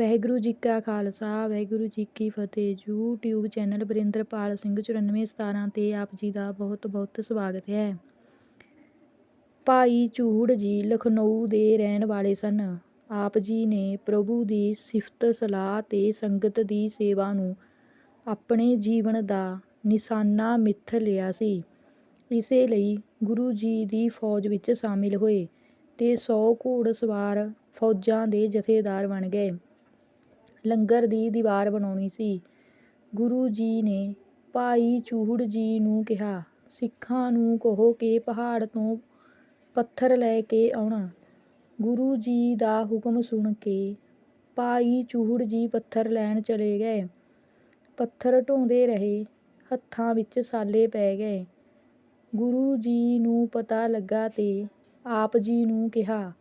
ਵਾਹਿਗੁਰੂ ਜੀ ਕਾ ਖਾਲਸਾ, ਵਾਹਿਗੁਰੂ ਜੀ ਕੀ ਫਤਿਹ। YouTube channel Barinderpal Singh 9417 ਤੇ ਆਪ ਜੀ ਦਾ ਬਹੁਤ ਬਹੁਤ ਸਵਾਗਤ ਹੈ। ਭਾਈ ਚੂਹੜ ਜੀ ਲਖਨਊ ਦੇ ਰਹਿਣ ਵਾਲੇ ਸਨ। ਆਪ ਜੀ ਨੇ ਪ੍ਰਭੂ ਦੀ ਸਿਫਤ ਸਲਾਹ ਤੇ ਸੰਗਤ ਦੀ ਸੇਵਾ ਨੂੰ ਆਪਣੇ ਜੀਵਨ ਦਾ ਨਿਸ਼ਾਨਾ ਮਿੱਥ ਲਿਆ ਸੀ। ਇਸੇ ਲਈ ਗੁਰੂ ਜੀ ਦੀ ਫੌਜ ਵਿੱਚ ਸ਼ਾਮਿਲ ਹੋਏ ਤੇ 100 ਘੋੜਸਵਾਰ ਫੌਜਾਂ ਦੇ ਜਥੇਦਾਰ ਬਣ ਗਏ। ਲੰਗਰ ਦੀ ਦੀਵਾਰ ਬਣਾਉਣੀ ਸੀ। ਗੁਰੂ ਜੀ ਨੇ ਭਾਈ ਚੂਹੜ ਜੀ ਨੂੰ ਕਿਹਾ, ਸਿੱਖਾਂ ਨੂੰ ਕਹੋ ਕਿ ਪਹਾੜ ਤੋਂ ਪੱਥਰ ਲੈ ਕੇ ਆਉਣ। ਗੁਰੂ ਜੀ ਦਾ ਹੁਕਮ ਸੁਣ ਕੇ ਭਾਈ ਚੂਹੜ ਜੀ ਪੱਥਰ ਲੈਣ ਚਲੇ ਗਏ। ਪੱਥਰ ਢੋਂਦੇ ਰਹੇ, ਹੱਥਾਂ ਵਿੱਚ ਸਾਲੇ ਪੈ ਗਏ। ਗੁਰੂ ਜੀ ਨੂੰ ਪਤਾ ਲੱਗਾ ਤੇ ਆਪ ਜੀ ਨੂੰ ਕਿਹਾ,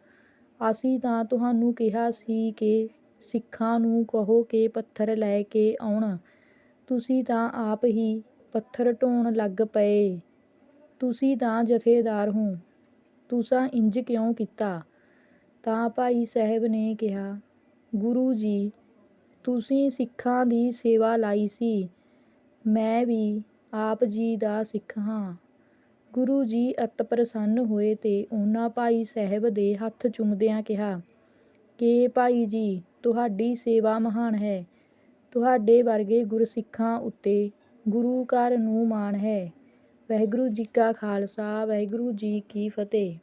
ਅਸੀਂ ਤਾਂ ਤੁਹਾਨੂੰ ਕਿਹਾ ਸੀ ਕਿ ਸਿੱਖਾਂ ਨੂੰ ਕਹੋ ਕਿ ਪੱਥਰ ਲੈ ਕੇ ਆਉਣ। ਤੁਸੀਂ ਤਾਂ ਆਪ ਹੀ ਪੱਥਰ ਢੋਣ ਲੱਗ ਪਏ। ਤੁਸੀਂ ਤਾਂ ਜਥੇਦਾਰ ਹੋ। ਤੁਸਾਂ ਇੰਜ ਕਿਉਂ ਕੀਤਾ? ਤਾਂ ਭਾਈ ਸਾਹਿਬ ਨੇ ਕਿਹਾ, ਗੁਰੂ ਜੀ, ਤੁਸੀਂ ਸਿੱਖਾਂ ਦੀ ਸੇਵਾ ਲਾਈ ਸੀ। ਮੈਂ ਵੀ ਆਪ ਜੀ ਦਾ ਸਿੱਖ ਹਾਂ। ਗੁਰੂ ਜੀ ਅਤ ਪ੍ਰਸੰਨ ਹੋਏ ਤੇ ਉਹਨਾਂ ਭਾਈ ਸਾਹਿਬ ਦੇ ਹੱਥ ਚੁੰਮਦਿਆਂ ਕਿਹਾ, ਕਿ ਭਾਈ ਜੀ ਤੁਹਾਡੀ ਸੇਵਾ ਮਹਾਨ ਹੈ। ਤੁਹਾਡੇ ਵਰਗੇ ਗੁਰਸਿੱਖਾਂ ਉੱਤੇ ਗੁਰੂ ਘਰ ਨੂੰ ਮਾਣ ਹੈ। ਵਾਹਿਗੁਰੂ ਜੀ ਕਾ ਖਾਲਸਾ, ਵਾਹਿਗੁਰੂ ਜੀ ਕੀ ਫਤਿਹ।